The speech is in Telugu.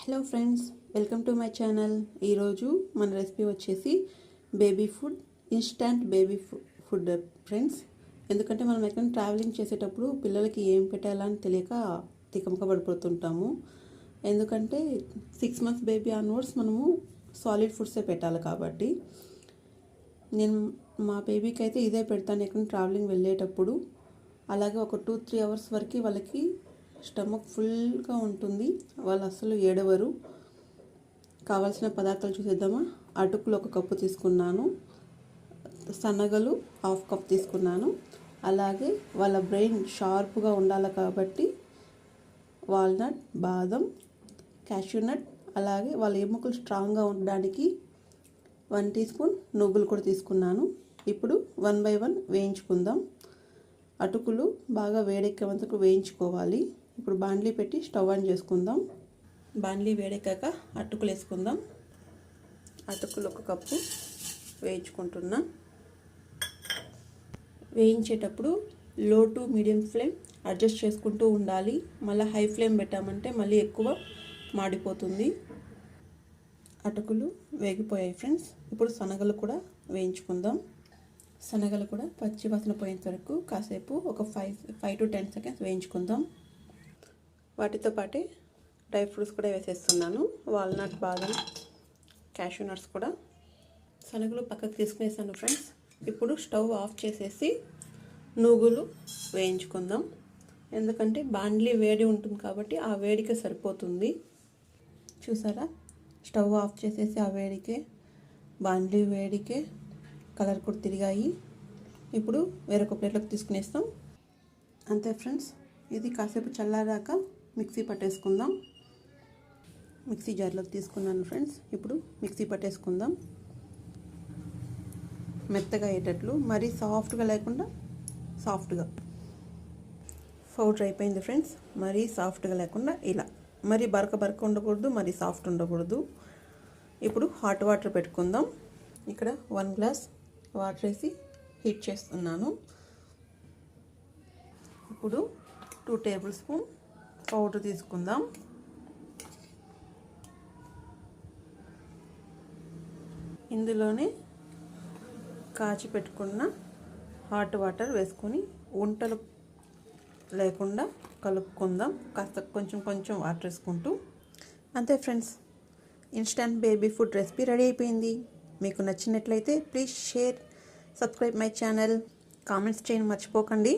Hello friends welcome to my channel. ఈరోజు మన రెసిపీ వచ్చేసి baby food instant baby food friends. ఎందుకంటే మనం ఎక్కడ ట్రావెలింగ్ చేసేటప్పుడు పిల్లలకి ఏం పెట్టాలని తెలియక తికమక పడిపోతుంటాము. ఎందుకంటే సిక్స్ మంత్స్ బేబీ ఆన్వర్డ్స్ మనము సాలిడ్ ఫుడ్సే పెట్టాలి కాబట్టి. నేను మా బేబీకి అయితే ఇదే పెడతాను ఎక్కడ ట్రావెలింగ్ వెళ్ళేటప్పుడు. అలాగే ఒక టూ త్రీ అవర్స్ వరకు వాళ్ళకి స్టమక్ ఫుల్గా ఉంటుంది. వాళ్ళు అస్సలు ఏడవరు. కావాల్సిన పదార్థాలు చూసేద్దామా? అటుకులు ఒక కప్పు తీసుకున్నాను. సన్నగలు హాఫ్ కప్ తీసుకున్నాను. అలాగే వాళ్ళ బ్రెయిన్ షార్ప్గా ఉండాలి కాబట్టి వాల్నట్ బాదం క్యాష్యూనట్ అలాగే వాళ్ళ ఎముకలు స్ట్రాంగ్గా ఉండడానికి వన్ టీ స్పూన్ నువ్వులు కూడా తీసుకున్నాను. ఇప్పుడు వన్ బై వన్ వేయించుకుందాం. అటుకులు బాగా వేడెక్కేంతకు వేయించుకోవాలి. ఇప్పుడు బాండ్లీ పెట్టి స్టవ్ ఆన్ చేసుకుందాం. బాండ్లీ వేడెక్కాక అటుకులు వేసుకుందాం. అటుకులు ఒక కప్పు వేయించుకుంటున్నా. వేయించేటప్పుడు లో టు మీడియం ఫ్లేమ్ అడ్జస్ట్ చేసుకుంటూ ఉండాలి. మళ్ళీ హై ఫ్లేమ్ పెట్టామంటే మళ్ళీ ఎక్కువ మాడిపోతుంది. అటుకులు వేగిపోయాయి ఫ్రెండ్స్ ఇప్పుడు శనగలు కూడా వేయించుకుందాం. శనగలు కూడా పచ్చి వాసన పోయేంత వరకు కాసేపు ఒక five five to ten seconds వేయించుకుందాం. వాటితో పాటే డ్రై ఫ్రూట్స్ కూడా వేసేస్తున్నాను. వాల్నట్ బాదం క్యాషూ నట్స్ కూడా. శనగలు పక్కకు తీసుకునేసాను ఫ్రెండ్స్. ఇప్పుడు స్టవ్ ఆఫ్ చేసేసి నూగులు వేయించుకుందాం. ఎందుకంటే బాండ్లీ వేడి ఉంటుంది కాబట్టి ఆ వేడికే సరిపోతుంది. చూసారా? స్టవ్ ఆఫ్ చేసేసి ఆ వేడికే బాండ్లీ వేడికే కలర్ కూడా తిరిగాయి. ఇప్పుడు వేరొక ప్లేట్లోకి తీసుకునేస్తాం. అంతే ఫ్రెండ్స్. ఇది కాసేపు చల్లారాక మిక్సీ పట్టేసుకుందాం. మిక్సీ జార్లోకి తీసుకున్నాను ఫ్రెండ్స్. ఇప్పుడు మిక్సీ పట్టేసుకుందాం. మెత్తగా అయ్యేటట్లు మరీ సాఫ్ట్గా లేకుండా సాఫ్ట్గా. పౌడర్ అయిపోయింది ఫ్రెండ్స్. మరీ సాఫ్ట్గా లేకుండా ఇలా. మరీ బరక బరక ఉండకూడదు మరీ సాఫ్ట్ ఉండకూడదు. ఇప్పుడు హాట్ వాటర్ పెట్టుకుందాం. ఇక్కడ వన్ గ్లాస్ వాటర్ వేసి హీట్ చేస్తున్నాను. ఇప్పుడు టూ టేబుల్ స్పూన్ పౌడర్ తీసుకుందాం. ఇందులోనే కాచి పెట్టుకున్న హాట్ వాటర్ వేసుకొని వంటలు లేకుండా కలుపుకుందాం. కాస్త కొంచెం కొంచెం వాటర్ వేసుకుంటూ. అంతే friends instant baby food recipe ready అయిపోయింది. మీకు నచ్చినట్లయితే please share subscribe my channel. Comments చేయని మర్చిపోకండి.